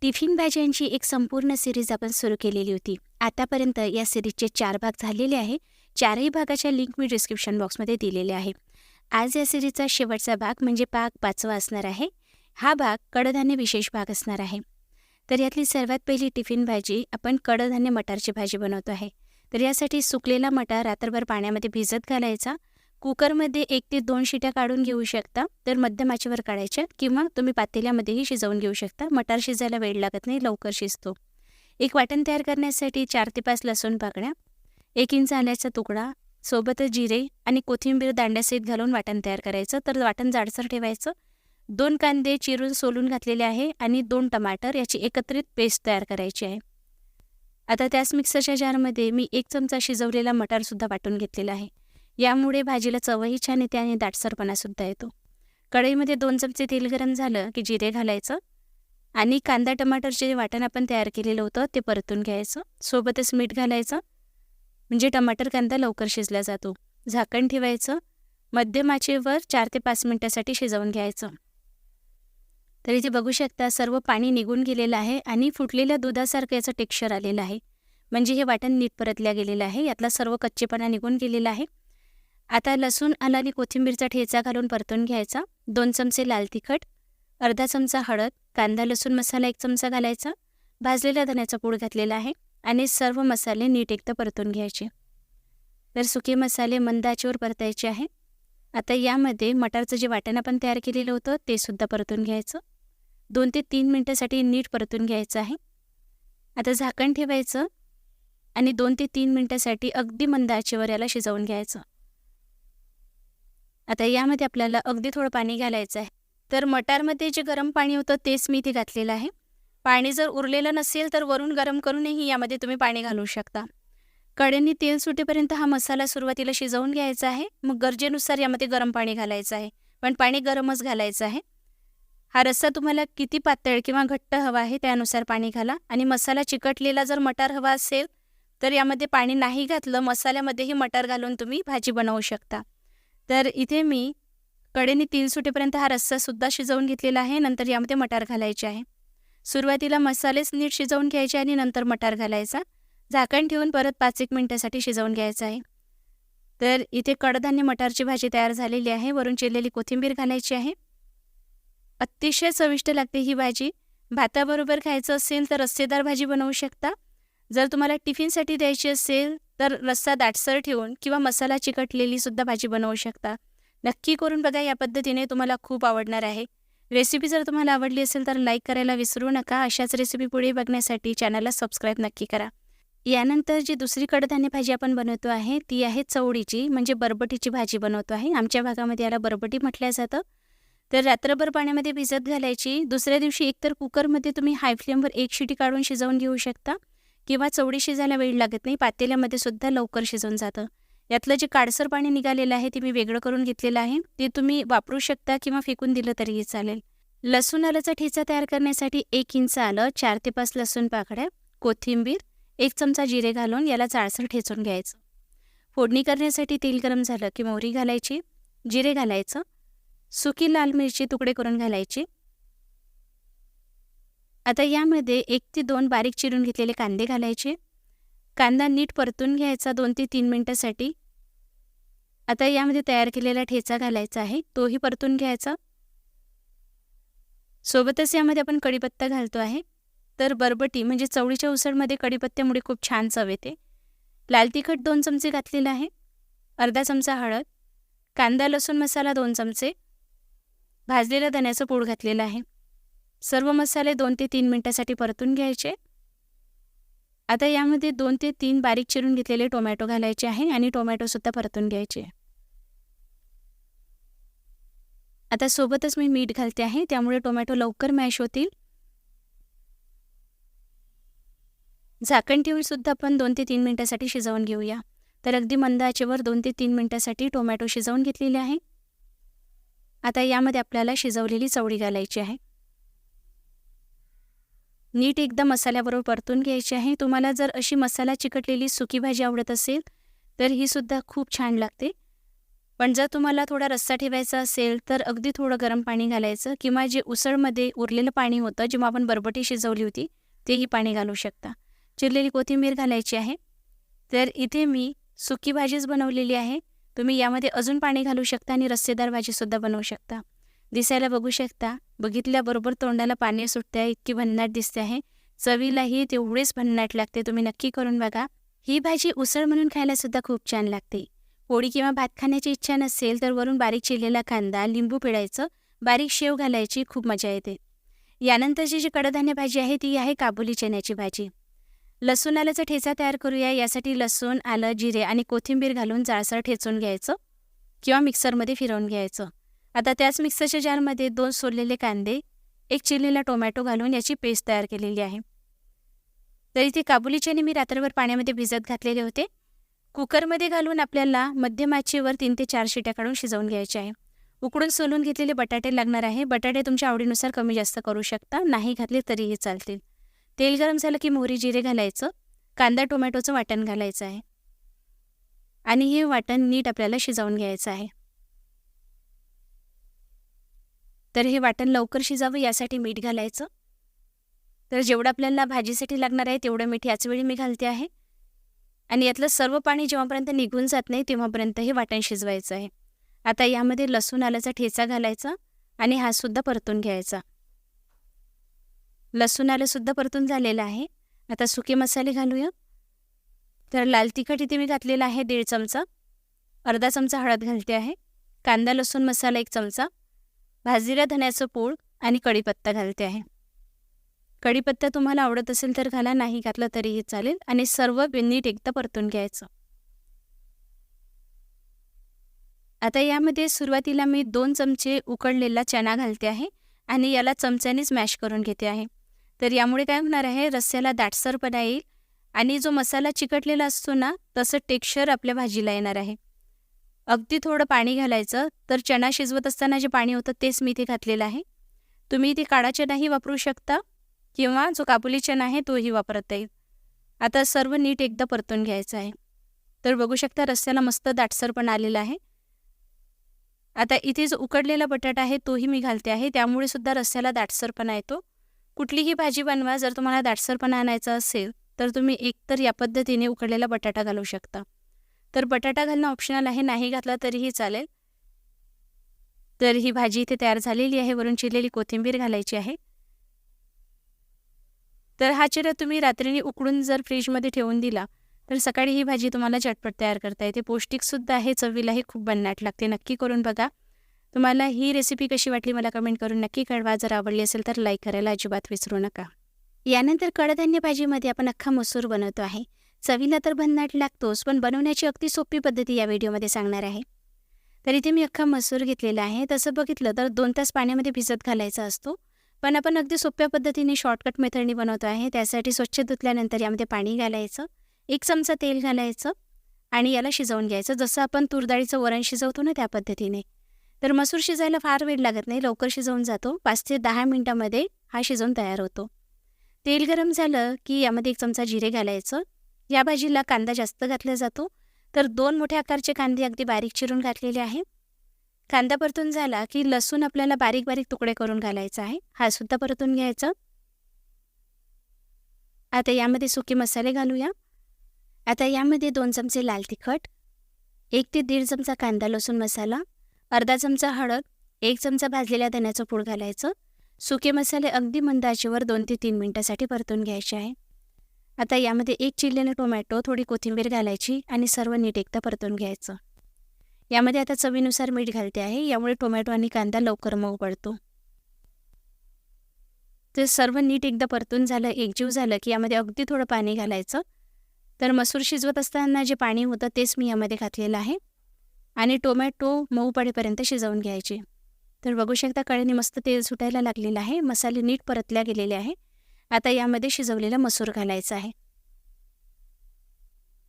Tiffin भाज्यांची एक संपूर्ण सिरीज आपण सुरू केलेली होती. आतापर्यंत या सिरीजचे चार भाग झालेले आहे. चारही भागाच्या लिंक मी डिस्क्रिप्शन बॉक्समध्ये दिलेले आहे. आज या सिरीजचा शेवटचा भाग म्हणजे भाग पाचवा असणार आहे. हा भाग कडधान्य विशेष भाग असणार आहे. तर यातली सर्वात पहिली टिफिन भाजी आपण कडधान्य मटारची भाजी बनवतो आहे. तर यासाठी सुकलेला मटार रात्रभर पाण्यामध्ये भिजत घालायचा. कुकरमध्ये एक ते दोन शिट्या काढून घेऊ शकता. तर मध्यम आचेवर काढायच्या किंवा तुम्ही पातेल्यामध्येही शिजवून घेऊ शकता. मटार शिजायला वेळ लागत नाही लवकर शिजतो. एक वाटण तयार करण्यासाठी चार ते पाच लसूण पाकळ्या एक इंच आल्याचा तुकडा सोबतच जिरे आणि कोथिंबीर दांड्यासहित घालून वाटण तयार करायचं. तर वाटण जाडसर ठेवायचं. दोन कांदे चिरून सोलून घातलेले आहे आणि दोन टमाटर याची एकत्रित पेस्ट तयार करायची आहे. आता त्याच मिक्सरच्या जारमध्ये मी एक चमचा शिजवलेला मटारसुद्धा वाटून घेतलेला आहे. यामुळे भाजीला चवही छान येते आणि दाटसरपणासुद्धा येतो. कढईमध्ये दोन चमचे तेल गरम झालं की जिरे घालायचं आणि कांदा टमाटरचे जे वाटण आपण तयार केलेलं होतं ते परतून घ्यायचं. सोबतच मीठ घालायचं म्हणजे टमाटर कांदा लवकर शिजला जातो. झाकण ठेवायचं मध्यम आचेवर चार ते पाच मिनटासाठी शिजवून घ्यायचं. तर इथे बघू शकता सर्व पाणी निघून गेलेलं आहे आणि फुटलेल्या दुधासारखं याचं टेक्स्चर आलेलं आहे. म्हणजे हे वाटण नीट परतल्या गेलेलं आहे. यातला सर्व कच्चेपणा निघून गेलेला आहे. आता लसूण आलं आणि कोथिंबीरचा ठेचा घालून परतून घ्यायचा. दोन चमचे लाल तिखट अर्धा चमचा हळद कांदा लसूण मसाला एक चमचा घालायचा. भाजलेल्या धण्याचा पूड घातलेला आहे आणि सर्व मसाले नीट एकदा परतून घ्यायचे. तर सुके मसाले मंद आचेवर परतायचे आहे. आता यामध्ये मटारचं जे वाटण आपण तयार केलेलं होतं ते सुद्धा परतून घ्यायचं. दोन ते तीन मिनटासाठी नीट परतून घ्यायचं आहे. आता झाकण ठेवायचं आणि दोन ते तीन मिनटासाठी अगदी मंद आचेवर याला शिजवून घ्यायचं. आता यामध्ये आपल्याला अगदी थोडं पाणी घालायचं आहे. तर मटारमध्ये जे गरम पाणी होतं तेच मी इथे घातलेलं आहे. पाणी जर उरलेलं नसेल तर वरून गरम करूनही यामध्ये तुम्ही पाणी घालू शकता. कडेने तेल सुटेपर्यंत हा मसाला सुरुवातीला शिजवून घ्यायचा आहे. मग गरजेनुसार यामध्ये गरम पाणी घालायचं आहे. पण पाणी गरमच घालायचं आहे. हा रस्सा तुम्हाला किती पातळ किंवा घट्ट हवा आहे त्यानुसार पाणी घाला. आणि मसाला चिकटलेला जर मटार हवा असेल तर यामध्ये पाणी नाही घातलं मसाल्यामध्येही मटार घालून तुम्ही भाजी बनवू शकता. तर इथे मी कडेने तीन सुटेपर्यंत हा रस्सासुद्धा शिजवून घेतलेला आहे. नंतर यामध्ये मटार घालायचे आहे. सुरुवातीला मसालेच नीट शिजवून घ्यायचे आणि नंतर मटार घालायचा. झाकण ठेवून परत पाच एक मिनटासाठी शिजवून घ्यायचं आहे. तर इथे कडधान्य मटारची भाजी तयार झालेली आहे. वरून चिरलेली कोथिंबीर घालायची आहे. अतिशय चविष्ट लागते ही भाजी. भाताबरोबर खायचं असेल तर रस्सेदार भाजी बनवू शकता. जर तुम्हाला टिफिनसाठी द्यायची असेल तर रस्सा दाटसर ठेवून किंवा मसाला चिकटलेली सुद्धा भाजी बनवू शकता. नक्की करून बघा या पद्धतीने तुम्हाला खूप आवडणार आहे. रेसिपी जर तुम्हाला आवडली असेल तर लाईक करायला विसरू नका. अशाच रेसिपी पुढे बघण्यासाठी चॅनलला सबस्क्राईब नक्की करा. यानंतर जी दुसरी कडधान्य भाजी आपण बनवतो आहे ती आहे चवडीची म्हणजे बरबटीची भाजी बनवतो आहे. आमच्या भागामध्ये याला बरबटी म्हटलं जातं. तर रात्रभर पाण्यामध्ये भिजत घालायची. दुसऱ्या दिवशी एकतर कुकरमध्ये तुम्ही हाय फ्लेमवर एक शिटी काढून शिजवून घेऊ शकता. किंवा चवडी शिजायला वेळ लागत नाही पातेल्यामध्ये सुद्धा लवकर शिजवून जातं. यातलं जे काडसर पाणी निघालेलं आहे ते मी वेगळं करून घेतलेलं आहे. ते तुम्ही वापरू शकता किंवा फेकून दिलं तरीही चालेल. लसूण आल्याचा ठेचा तयार करण्यासाठी एक इंच आलं चार ते पाच लसूण पाकड्या कोथिंबीर एक चमचा जिरे घालून याला जाळसर ठेचून घ्यायचं. फोडणी करण्यासाठी तेल गरम झालं की मोहरी घालायची जिरे घालायचं सुकी लाल मिरची तुकडे करून घालायची आता यामध्ये एक ते दोन बारीक चिरून घेतलेले कांदे घालायचे. कांदा नीट परतून घ्यायचा दोन ते तीन मिनटासाठी. आता यामध्ये तयार केलेला ठेचा घालायचा आहे तोही परतून घ्यायचा. सोबतच यामध्ये आपण कढीपत्ता घालतो आहे. तर बरबटी म्हणजे चवळीच्या उसळमध्ये कढीपत्त्यामुळे खूप छान चव येते. लाल तिखट दोन चमचे घातलेलं आहे. अर्धा चमचा हळद. कांदा लसूण मसाला दोन चमचे. भाजलेला धन्याचं पूड घातलेलं आहे. सर्व मसाले दोन ते तीन मिनटासाठी परतून घ्यायचे. आता यामध्ये दोन ते तीन बारीक चिरून घेतलेले टोमॅटो घालायचे आहे आणि टोमॅटोसुद्धा परतून घ्यायचे. आता सोबतच मी मीठ घालते आहे त्यामुळे टोमॅटो लवकर मॅश होतील. झाकण ठेवून सुद्धा आपण दोन ते तीन मिनटासाठी शिजवून घेऊया. तर अगदी मंद आचेवर दोन ते तीन मिनटासाठी टोमॅटो शिजवून घेतलेले आहे. आता यामध्ये आपल्याला शिजवलेली चवळी घालायची आहे. नीट एकदा मसाल्याबरोबर परतून घ्यायची आहे. तुम्हाला जर अशी मसाला चिकटलेली सुकी भाजी आवडत असेल तर ही सुद्धा खूप छान लागते. पण जर तुम्हाला थोडा रस्सा ठेवायचा असेल तर अगदी थोडं गरम पाणी घालायचं किंवा जे उसळमध्ये उरलेलं पाणी होतं जेव्हा आपण बरबटी शिजवली होती तेही पाणी घालू शकता. चिरलेली कोथिंबीर घालायची आहे. तर इथे मी सुकी भाजीच बनवलेली आहे. तुम्ही यामध्ये अजून पाणी घालू शकता आणि रस्सेदार भाजीसुद्धा बनवू शकता. दिसायला बघू शकता. बघितल्याबरोबर तोंडाला पाणी सुटते आहे इतकी भन्नाट दिसते आहे. चवीलाही तेवढेच भन्नाट लागते तुम्ही नक्की करून बघा. ही भाजी उसळ म्हणून खायला सुद्धा खूप छान लागते. पोळी किंवा भात खाण्याची इच्छा नसेल तर वरून बारीक चिरलेला कांदा लिंबू पिळायचं बारीक शेव घालायची खूप मजा येते. यानंतरची जी कडधान्य भाजी आहे ती आहे काबुली चण्याची भाजी. लसूण आल्याचा ठेचा तयार करूया यासाठी लसूण आलं जिरे आणि कोथिंबीर घालून जाळसर ठेचून घ्यायचं किंवा मिक्सरमध्ये फिरवून घ्यायचं. आता त्याच मिक्सरच्या जारमध्ये दोन सोललेले कांदे एक चिरलेला टोमॅटो घालून याची पेस्ट तयार केलेली आहे. तर इथे काबुली चणे मी रात्रभर पाण्यामध्ये भिजत घातलेले होते. कुकरमध्ये घालून आपल्याला मध्यम आचेवर तीन ते चार शिट्या काढून शिजवून घ्यायचे आहे. उकडून सोलून घेतलेले बटाटे लागणार आहे. बटाटे तुमच्या आवडीनुसार कमी जास्त करू शकता. नाही घातले तरीही चालतील. तेल गरम झालं की मोहरी जिरे घालायचं. कांदा टोमॅटोचं वाटण घालायचं आहे. आणि हे वाटण नीट आपल्याला शिजवून घ्यायचं आहे. तर हे वाटण लवकर शिजावं यासाठी मीठ घालायचं. तर जेवढं आपल्याला भाजीसाठी लागणार आहे तेवढं मीठ याचवेळी मी घालते आहे. आणि यातलं सर्व पाणी जेव्हापर्यंत निघून जात नाही तेव्हापर्यंत हे वाटण शिजवायचं आहे. आता यामध्ये लसूण आल्याचा ठेचा घालायचा आणि हा सुद्धा परतून घ्यायचा. लसूण आलंसुद्धा परतून झालेलं आहे. आता सुके मसाले घालूया. तर लाल तिखट इथे मी घातलेला आहे दीड चमचा. अर्धा चमचा हळद घालते आहे. कांदा लसूण मसाला एक चमचा. भाजीला धण्याचं पूळ आणि कढीपत्ता घालते आहे. कढीपत्ता तुम्हाला आवडत असेल तर घाला नाही घातलं तरीही चालेल आणि सर्व नीट एकदा परतून घ्यायचं. आता यामध्ये सुरुवातीला मी दोन चमचे उकडलेला चणा घालते आहे आणि याला चमच्यानेच मॅश करून घेते आहे. तर यामुळे काय होणार आहे रस्स्याला दाटसरपणा येईल आणि जो मसाला चिकटलेला असतो ना तसं टेक्स्चर आपल्या भाजीला येणार आहे. अगदी थोडं पाणी घालायचं तर चणा शिजवत असताना जे पाणी होतं तेच मी इथे घातलेलं आहे. तुम्ही इथे काळा चणाही वापरू शकता किंवा जो काबुली चणा आहे तोही वापरता येईल. आता सर्व नीट एकदा परतून घ्यायचं आहे. तर बघू शकता रस्त्याला मस्त दाटसर पण आलेला आहे. आता इथे जो उकडलेला बटाटा आहे तोही मी घालते आहे त्यामुळे सुद्धा रस्त्याला दाटसरपणा येतो. कुठलीही भाजी बनवा जर तुम्हाला दाटसरपणा आणायचा असेल तर तुम्ही एकतर या पद्धतीने उकडलेला बटाटा घालू शकता. तर बटाटा घालणं ऑप्शनल आहे नाही घातला तरीही चालेल. तर ही भाजी इथे तयार झालेली आहे वरून चिरलेली कोथिंबीर घालायची आहे. तर हा चिरा तुम्ही रात्रीने उकडून जर फ्रीजमध्ये ठेवून दिला तर सकाळी ही भाजी तुम्हाला झटपट तयार करता येते. पौष्टिकसुद्धा आहे चवीलाही खूप बननाट लागते. नक्की करून बघा. तुम्हाला ही रेसिपी कशी वाटली मला कमेंट करून नक्की कळवा. जर आवडली असेल तर लाईक करायला अजिबात विसरू नका. यानंतर कडधान्य भाजीमध्ये आपण अख्खा मसूर बनवतो आहे. चवीला तर भन्नाट लागतोच पण बनवण्याची अगदी सोपी पद्धती या व्हिडिओमध्ये सांगणार आहे. तर इथे मी अख्खा मसूर घेतलेला आहे. तसं बघितलं तर दोन तास पाण्यामध्ये भिजत घालायचा असतो. पण आपण अगदी सोप्या पद्धतीने शॉर्टकट मेथडनी बनवतो आहे. त्यासाठी स्वच्छ धुतल्यानंतर यामध्ये पाणी घालायचं एक चमचा तेल घालायचं आणि याला शिजवून घ्यायचं. जसं आपण तुरडाळीचं वरण शिजवतो ना त्या पद्धतीने. तर मसूर शिजायला फार वेळ लागत नाही. लवकर शिजवून जातो. पाच ते दहा मिनटामध्ये हा शिजवून तयार होतो. तेल गरम झालं की यामध्ये एक चमचा जिरे घालायचं. या भाजीला कांदा जास्त घातला जातो. तर दोन मोठ्या आकारचे कांदे अगदी बारीक चिरून घातलेले आहे कांदा परतून झाला की लसूण आपल्याला बारीक बारीक तुकडे करून घालायचा आहे. हा सुद्धा परतून घ्यायचा. आता यामध्ये सुके मसाले घालूया. आता यामध्ये दोन चमचे लाल तिखट एक ते दीड चमचा कांदा लसूण मसाला अर्धा चमचा हळद एक चमचा भाजलेल्या धण्याचं पूड घालायचं. सुके मसाले अगदी मंद आचेवर दोन ते तीन मिनटासाठी परतून घ्यायचे आहे. आता यामध्ये एक चिरलेलं टोमॅटो थोडी कोथिंबीर घालायची आणि सर्व नीट एकदा परतून घ्यायचं. यामध्ये आता चवीनुसार मीठ घालते आहे. यामुळे टोमॅटो आणि कांदा लवकर मऊ पडतो. ते सर्व नीट एकदा परतून झालं एकजीव झालं की यामध्ये अगदी थोडं पाणी घालायचं. तर मसूर शिजवत असताना जे पाणी होतं तेच मी यामध्ये घातलेलं आहे. आणि टोमॅटो मऊ पडेपर्यंत शिजवून घ्यायचे. तर बघू शकता कळेने मस्त तेल सुटायला लागलेलं आहे. मसाले नीट परतल्या गेलेले आहे. आता यामध्ये शिजवलेला मसूर घालायचा आहे.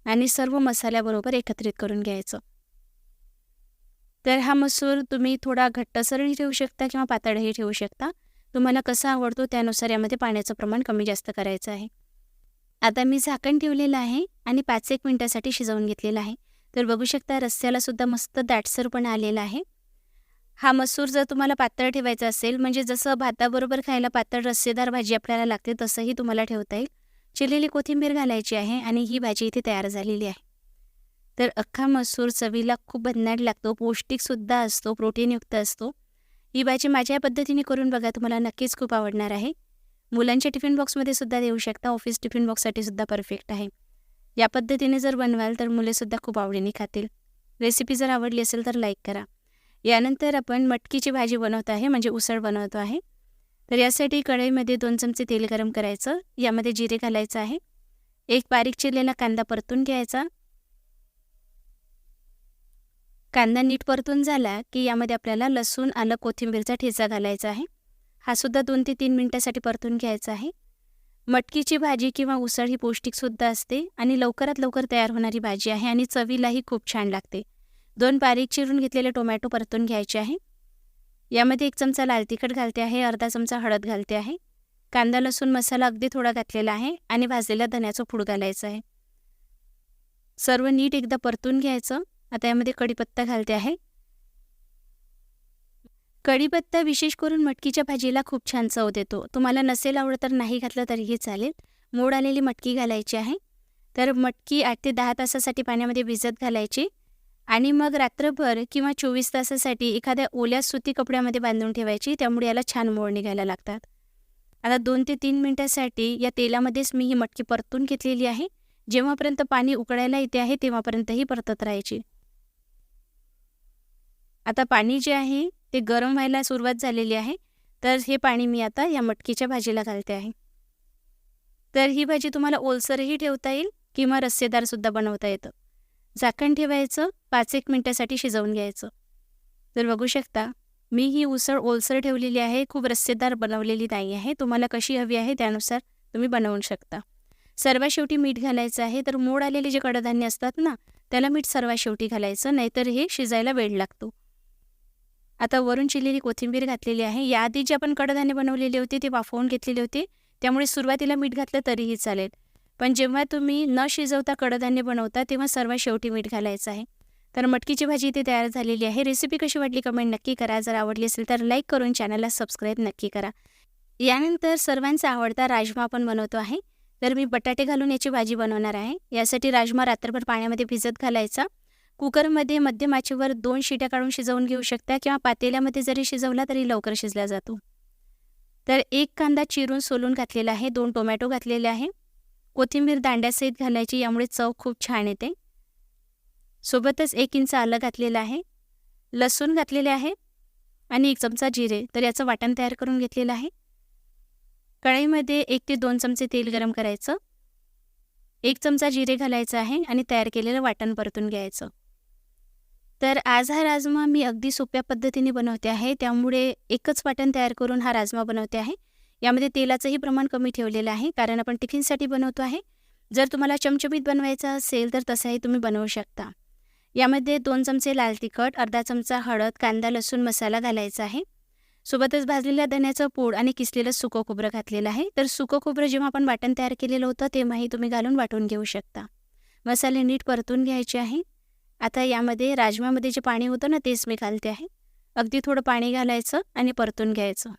आणि सर्व मसाल्याबरोबर एकत्रित करून घ्यायचं. तर हा मसूर तुम्ही थोडा घट्टसरही ठेवू शकता किंवा पातळही ठेवू शकता. तुम्हाला कसा आवडतो त्यानुसार यामध्ये पाण्याचं प्रमाण कमी जास्त करायचं आहे. आता मी झाकण ठेवलेलं आहे आणि पाच एक मिनटासाठी शिजवून घेतलेलं आहे. तर बघू शकता रस्स्याला सुद्धा मस्त दाटसरपणा आलेला आहे. हा मसूर जर तुम्हाला पातळ ठेवायचा असेल म्हणजे जसं भाताबरोबर खायला पातळ रस्सेदार भाजी आपल्याला लागते तसंही तुम्हाला ठेवता येईल. चिरलेली कोथिंबीर घालायची आहे आणि ही भाजी इथे तयार झालेली आहे. तर अख्खा मसूर चवीला खूप भन्नाट लागतो पौष्टिकसुद्धा असतो प्रोटीनयुक्त असतो. ही भाजी माझ्या पद्धतीने करून बघा तुम्हाला नक्कीच खूप आवडणार आहे. मुलांच्या टिफिन बॉक्समध्ये सुद्धा देऊ शकता ऑफिस टिफिन बॉक्ससाठी सुद्धा परफेक्ट आहे. या पद्धतीने जर बनवाल तर मुलेसुद्धा खूप आवडीने खातील. रेसिपी जर आवडली असेल तर लाईक करा. यानंतर आपण मटकीची भाजी बनवत आहे म्हणजे उसळ बनवतो आहे. तर यासाठी कढईमध्ये दोन चमचे तेल गरम करायचं यामध्ये जिरे घालायचं आहे. एक बारीक चिरलेला कांदा परतून घ्यायचा. कांदा नीट परतून झाला की यामध्ये आपल्याला लसूण आलं कोथिंबीरचा ठेचा घालायचा आहे. हा सुद्धा दोन ते तीन मिनटासाठी परतून घ्यायचा आहे. मटकीची भाजी किंवा उसळ ही पौष्टिकसुद्धा असते आणि लवकरात लवकर तयार होणारी भाजी आहे आणि चवीलाही खूप छान लागते. दोन बारीक चिरून घेतलेले टोमॅटो परतून घ्यायचे आहे. यामध्ये एक चमचा लाल तिखट घालते आहे अर्धा चमचा हळद घालते आहे. कांदा लसूण मसाला अगदी थोडा घातलेला आहे आणि भाजलेल्या धन्याचं फूड घालायचं आहे. सर्व नीट एकदा परतून घ्यायचं. आता यामध्ये कढीपत्ता घालते आहे. कढीपत्ता विशेष करून मटकीच्या भाजीला खूप छान चव देतो. तुम्हाला नसेल आवडत तर नाही घातलं तरीही चालेल. मोड आलेली मटकी घालायची आहे. तर मटकी आठ ते दहा तासासाठी पाण्यामध्ये भिजत घालायची. आणि मग रात्रभर किंवा चोवीस तासासाठी एखाद्या ओल्या सुती कपड्यामध्ये बांधून ठेवायची त्यामुळे याला छान मोळ निघायला लागतात. आता दोन ते तीन मिनटासाठी या तेलामध्येच मी ही मटकी परतून घेतलेली आहे. जेव्हापर्यंत पाणी उकळायला येते आहे तेव्हापर्यंतही परतत राहायची. आता पाणी जे आहे ते गरम व्हायला सुरुवात झालेली आहे. तर हे पाणी मी आता या मटकीच्या भाजीला घालते आहे. तर ही भाजी तुम्हाला ओलसरही ठेवता येईल किंवा रस्सेदारसुद्धा बनवता येतं. झाकण ठेवायचं पाच एक मिनटासाठी शिजवून घ्यायचं. तर बघू शकता मी ही उसळ ओलसर ठेवलेली आहे खूप रस्सेदार बनवलेली नाही आहे तुम्हाला कशी हवी आहे त्यानुसार तुम्ही बनवू शकता. सर्वात शेवटी मीठ घालायचं आहे तर मोड आलेले जे कडधान्य असतात ना त्याला मीठ सर्वात शेवटी घालायचं नाहीतर हे शिजायला वेळ लागतो. आता वरून चिरलेली कोथिंबीर घातलेली आहे याआधी जे आपण कडधान्य बनवलेले होते ते वाफवून घेतलेले होते त्यामुळे सुरुवातीला मीठ घातलं तरीही चालेल. पण जेव्हा तुम्ही न शिजवता कडधान्य बनवता तेव्हा सर्वात शेवटी मीठ घालायचं आहे. तर मटकीची भाजी इथे तयार झालेली आहे. रेसिपी कशी वाटली कमेंट नक्की करा. जर आवडली असेल तर लाईक करून चॅनलला सबस्क्राईब नक्की करा. यानंतर सर्वांचा आवडता राजमा आपण बनवतो आहे. तर मी बटाटे घालून याची भाजी बनवणार आहे. यासाठी राजमा रात्रभर पाण्यामध्ये भिजत घालायचा. कुकरमध्ये मध्यम आचेवर दोन शिट्या काढून शिजवून घेऊ शकता किंवा पातेल्यामध्ये जरी शिजवला तरी लवकर शिजला जातो. तर एक कांदा चिरून सोलून घातलेला आहे. दोन टोमॅटो घातलेले आहे. कोथिंबीर दांड्यासहित घालायची यामुळे चव खूप छान येते. सोबतच एक इंच आलं घातलेलं आहे. लसूण घातलेले आहे आणि एक चमचा जिरे तर याचं वाटण तयार करून घेतलेलं आहे. कढईमध्ये एक ते दोन चमचे तेल गरम करायचं. एक चमचा जिरे घालायचं आहे आणि तयार केलेलं वाटण परतून घ्यायचं. तर आज हा राजमा मी अगदी सोप्या पद्धतीने बनवते आहे त्यामुळे एकच वाटण तयार करून हा राजमा बनवते आहे. यामध्ये तेलाचंही प्रमाण कमी ठेवलेलं आहे कारण आपण टिफिनसाठी बनवतो आहे. जर तुम्हाला चमचमीत बनवायचं असेल तर तसंही तुम्ही बनवू शकता. यामध्ये दोन चमचे लाल तिखट अर्धा चमचा हळद कांदा लसूण मसाला घालायचा आहे. सोबतच भाजलेल्या धण्याचं पूड आणि किसलेलं सुकं खोबरं घातलेलं आहे. तर सुकं खोबरं जेव्हा आपण वाटण तयार केलेलं होतं तेव्हाही तुम्ही घालून वाटून घेऊ शकता. मसाले नीट परतून घ्यायचे आहे. आता यामध्ये राजमामध्ये जे पाणी होतं ना तेच मी घालते आहे. अगदी थोडं पाणी घालायचं आणि परतून घ्यायचं.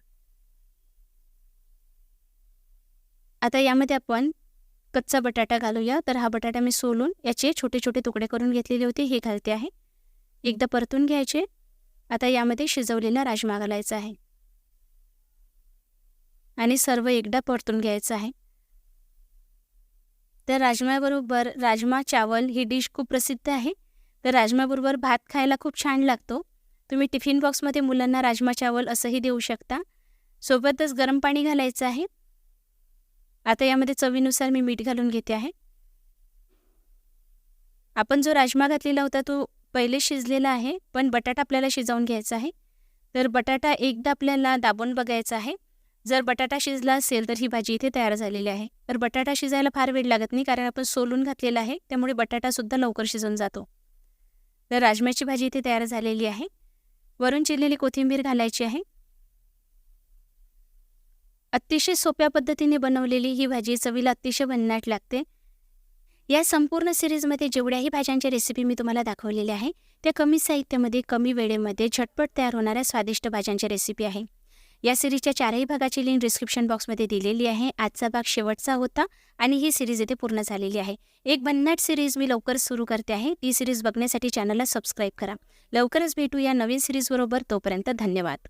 आता यामध्ये आपण कच्चा बटाटा घालूया. तर हा बटाटा मी सोलून याचे छोटे छोटे तुकडे करून घेतलेले होते. हे घालते आहे. एकदा परतून घ्यायचे. आता यामध्ये शिजवलेला राजमा घालायचा आहे. आणि सर्व एकदा परतून घ्यायचं आहे. तर राजमाबरोबर राजमा चावल ही डिश खूप प्रसिद्ध आहे. तर राजमाबरोबर भात खायला खूप छान लागतो. तुम्ही टिफिन बॉक्समध्ये मुलांना राजमा चावल असंही देऊ शकता. सोबतच गरम पाणी घालायचं आहे. आता यामध्ये चवीनुसार मी मीठ घालून घेते आहे. आपण जो राजमा घातलेला होता तो पहिले शिजलेला आहे पण बटाटा आपल्याला शिजवून घ्यायचा आहे. तर बटाटा एकदा आपल्याला दाबून बघायचा आहे. जर बटाटा शिजला असेल तर ही भाजी इथे तयार झालेली आहे. तर बटाटा शिजायला फार वेळ लागत नाही कारण आपण सोलून घातलेला आहे त्यामुळे बटाटासुद्धा लवकर शिजून जातो. तर राजम्याची भाजी इथे तयार झालेली आहे. वरून चिरलेली कोथिंबीर घालायची आहे. अतिशय सोप्या पद्धतीने बनवलेली ही भाजी चवीला अतिशय भन्नाट लागते. या संपूर्ण सिरीजमध्ये जेवढ्याही भाज्यांच्या रेसिपी मी तुम्हाला दाखवलेल्या आहे त्या कमी साहित्यामध्ये कमी वेळेमध्ये झटपट तयार होणाऱ्या स्वादिष्ट भाज्यांच्या रेसिपी आहे. या सिरीजच्या चारही भागाची लिंक डिस्क्रिप्शन बॉक्समध्ये दिलेली आहे. आजचा भाग शेवटचा होता आणि ही सिरीज इथे पूर्ण झालेली आहे. एक भन्नाट सिरीज मी लवकर सुरू करते आहे. ती सिरीज बघण्यासाठी चॅनलला सबस्क्राईब करा. लवकरच भेटू या नवीन सिरीजबरोबर तोपर्यंत धन्यवाद.